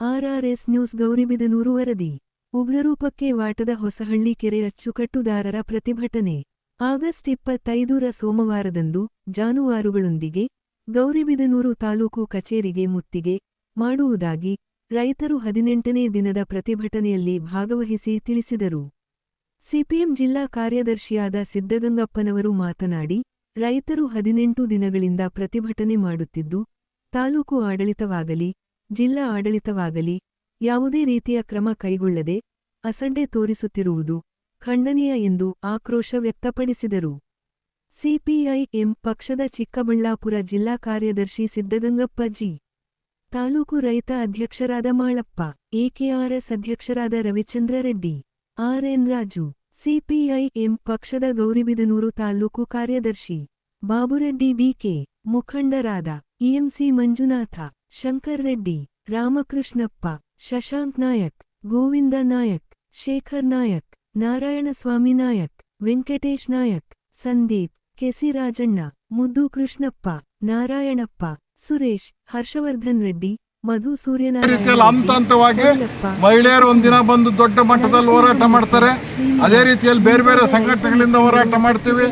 ಆರ್ಆರ್ಎಸ್ news Gauribidanur ವರದಿ. ಉಗ್ರರೂಪಕ್ಕೆ ವಾಟದ ಹೊಸಹಳ್ಳಿ ಕೆರೆ ಅಚ್ಚುಕಟ್ಟುದಾರರ ಪ್ರತಿಭಟನೆ. ಆಗಸ್ಟ್ ಇಪ್ಪತ್ತೈದರ ಸೋಮವಾರದಂದು ಜಾನುವಾರುಗಳೊಂದಿಗೆ ಗೌರಿಬಿದನೂರು ತಾಲೂಕು ಕಚೇರಿಗೆ ಮುತ್ತಿಗೆ ಮಾಡುವುದಾಗಿ ರೈತರು ಹದಿನೆಂಟನೇ ದಿನದ ಪ್ರತಿಭಟನೆಯಲ್ಲಿ ಭಾಗವಹಿಸಿ ತಿಳಿಸಿದರು. ಸಿಪಿಎಂ ಜಿಲ್ಲಾ ಕಾರ್ಯದರ್ಶಿಯಾದ ಸಿದ್ದಗಂಗಪ್ಪನವರು ಮಾತನಾಡಿ, ರೈತರು ಹದಿನೆಂಟು ದಿನಗಳಿಂದ ಪ್ರತಿಭಟನೆ ಮಾಡುತ್ತಿದ್ದು ತಾಲೂಕು ಆಡಳಿತವಾಗಲಿ, ಜಿಲ್ಲಾ ಆಡಳಿತವಾಗಲಿ ಯಾವುದೇ ರೀತಿಯ ಕ್ರಮ ಕೈಗೊಳ್ಳದೆ ಅಸಡ್ಡೆ ತೋರಿಸುತ್ತಿರುವುದು ಖಂಡನೀಯ ಎಂದು ಆಕ್ರೋಶ ವ್ಯಕ್ತಪಡಿಸಿದರು. ಸಿಪಿಐಎಂ ಪಕ್ಷದ ಚಿಕ್ಕಬಳ್ಳಾಪುರ ಜಿಲ್ಲಾ ಕಾರ್ಯದರ್ಶಿ ಸಿದ್ದಗಂಗಪ್ಪ ಜಿ. ತಾಲೂಕು ರೈತ ಅಧ್ಯಕ್ಷರಾದ ಮಾಳಪ್ಪ, ಎಕೆಆರ್ಎಸ್ ಅಧ್ಯಕ್ಷರಾದ ರವಿಚಂದ್ರ ರೆಡ್ಡಿ ಆರ್ಎನ್ ರಾಜು ಸಿಪಿಐಎಂ ಪಕ್ಷದ ಗೌರಿಬಿದನೂರು ತಾಲೂಕು ಕಾರ್ಯದರ್ಶಿ बाबुरे बीके मुखंडर इएंसी मंजुनाथ शंकर रामकृष्ण शशांक नायक गोविंद नायक शेखर नायक नारायण स्वामी नायक वेंकटेश नायक संदीप केसी राजण्ण मुद्दू कृष्णप नारायणप सुरेश हर्षवर्धन रेड्डी ಮಧು ರೀತಿಯಲ್ಲಿ ಹಂತ ಹಂತವಾಗಿ ಮಹಿಳೆಯರು ಒಂದಿನ ಬಂದು ದೊಡ್ಡ ಮಟ್ಟದಲ್ಲಿ ಹೋರಾಟ ಮಾಡ್ತಾರೆ. ಅದೇ ರೀತಿಯಲ್ಲಿ ಬೇರೆ ಬೇರೆ ಸಂಘಟನೆಗಳಿಂದ ಹೋರಾಟ ಮಾಡ್ತೀವಿ.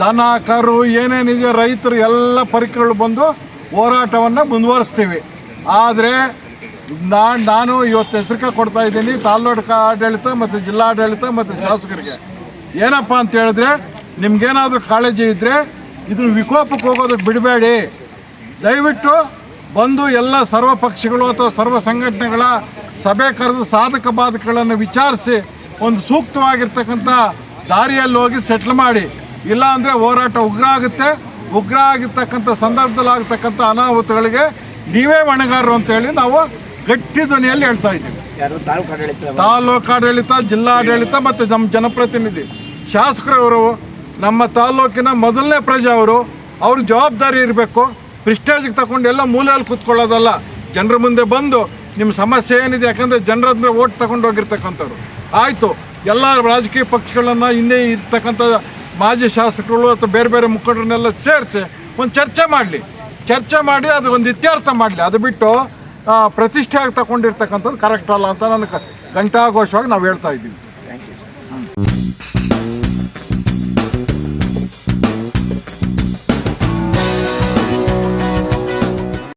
ದನ ಕರು ಏನೇನಿದೆ ರೈತರು ಎಲ್ಲ ಪರಿಕರಗಳು ಬಂದು ಹೋರಾಟವನ್ನು ಮುಂದುವರಿಸ್ತೀವಿ. ಆದರೆ ನಾ ನಾನು ಇವತ್ತು ಎಚ್ಚರಿಕೆ ಕೊಡ್ತಾ ಇದ್ದೀನಿ ತಾಲ್ಲೂಕು ಆಡಳಿತ ಮತ್ತು ಜಿಲ್ಲಾಡಳಿತ ಮತ್ತು ಶಾಸಕರಿಗೆ. ಏನಪ್ಪ ಅಂತ ಹೇಳಿದ್ರೆ ನಿಮ್ಗೇನಾದರೂ ಕಾಳಜಿ ಇದ್ದರೆ ಇದನ್ನು ವಿಕೋಪಕ್ಕೆ ಹೋಗೋದಕ್ಕೆ ಬಿಡಬೇಡಿ. ದಯವಿಟ್ಟು ಬಂದು ಎಲ್ಲ ಸರ್ವ ಪಕ್ಷಗಳು ಅಥವಾ ಸರ್ವ ಸಂಘಟನೆಗಳ ಸಭೆ ಕರೆದು ಸಾಧಕ ಬಾಧಕಗಳನ್ನು ವಿಚಾರಿಸಿ ಒಂದು ಸೂಕ್ತವಾಗಿರ್ತಕ್ಕಂಥ ದಾರಿಯಲ್ಲಿ ಹೋಗಿ ಸೆಟ್ಲ್ ಮಾಡಿ. ಇಲ್ಲ ಅಂದರೆ ಹೋರಾಟ ಉಗ್ರ ಆಗುತ್ತೆ. ಉಗ್ರ ಆಗಿರ್ತಕ್ಕಂಥ ಸಂದರ್ಭದಲ್ಲಿ ಆಗ್ತಕ್ಕಂಥ ಅನಾಹುತಗಳಿಗೆ ನೀವೇ ಹೊಣೆಗಾರರು ಅಂತೇಳಿ ನಾವು ಗಟ್ಟಿ ಧ್ವನಿಯಲ್ಲಿ ಹೇಳ್ತಾ ಇದ್ದೀವಿ. ಯಾರು ತಾಲೂಕು ಆಡಳಿತ ಜಿಲ್ಲಾ ಆಡಳಿತ ಜಿಲ್ಲಾಡಳಿತ ಮತ್ತು ನಮ್ಮ ಜನಪ್ರತಿನಿಧಿ. ಶಾಸಕರವರು ನಮ್ಮ ತಾಲೂಕಿನ ಮೊದಲನೇ ಪ್ರಜೆ ಅವರು ಅವ್ರ ಜವಾಬ್ದಾರಿ ಇರಬೇಕು. ಪ್ರಿಸ್ಟೇಜ್ಗೆ ತಗೊಂಡು ಎಲ್ಲ ಮೂಲೆಯಲ್ಲಿ ಕೂತ್ಕೊಳ್ಳೋದಲ್ಲ. ಜನರ ಮುಂದೆ ಬಂದು ನಿಮ್ಮ ಸಮಸ್ಯೆ ಏನಿದೆ? ಯಾಕಂದರೆ ಜನರಂದ್ರೆ ಓಟ್ ತಗೊಂಡು ಹೋಗಿರ್ತಕ್ಕಂಥವ್ರು. ಆಯಿತು ಎಲ್ಲ ರಾಜಕೀಯ ಪಕ್ಷಗಳನ್ನು ಹಿಂದೆ ಇರ್ತಕ್ಕಂಥ ಮಾಜಿ ಶಾಸಕರು ಅಥವಾ ಬೇರೆ ಬೇರೆ ಮುಖಂಡರನ್ನೆಲ್ಲ ಸೇರಿಸಿ ಒಂದು ಚರ್ಚೆ ಮಾಡಲಿ. ಚರ್ಚೆ ಮಾಡಿ ಅದು ಒಂದು ಇತ್ಯರ್ಥ ಮಾಡಲಿ. ಅದು ಬಿಟ್ಟು ಪ್ರತಿಷ್ಠೆಯಾಗಿ ತಗೊಂಡಿರ್ತಕ್ಕಂಥದ್ದು ಕರೆಕ್ಟ್ ಅಲ್ಲ ಅಂತ ನನಗೆ ಘಂಟಾಘೋಷವಾಗಿ ನಾವು ಹೇಳ್ತಾ ಇದ್ದೀವಿ. Thank you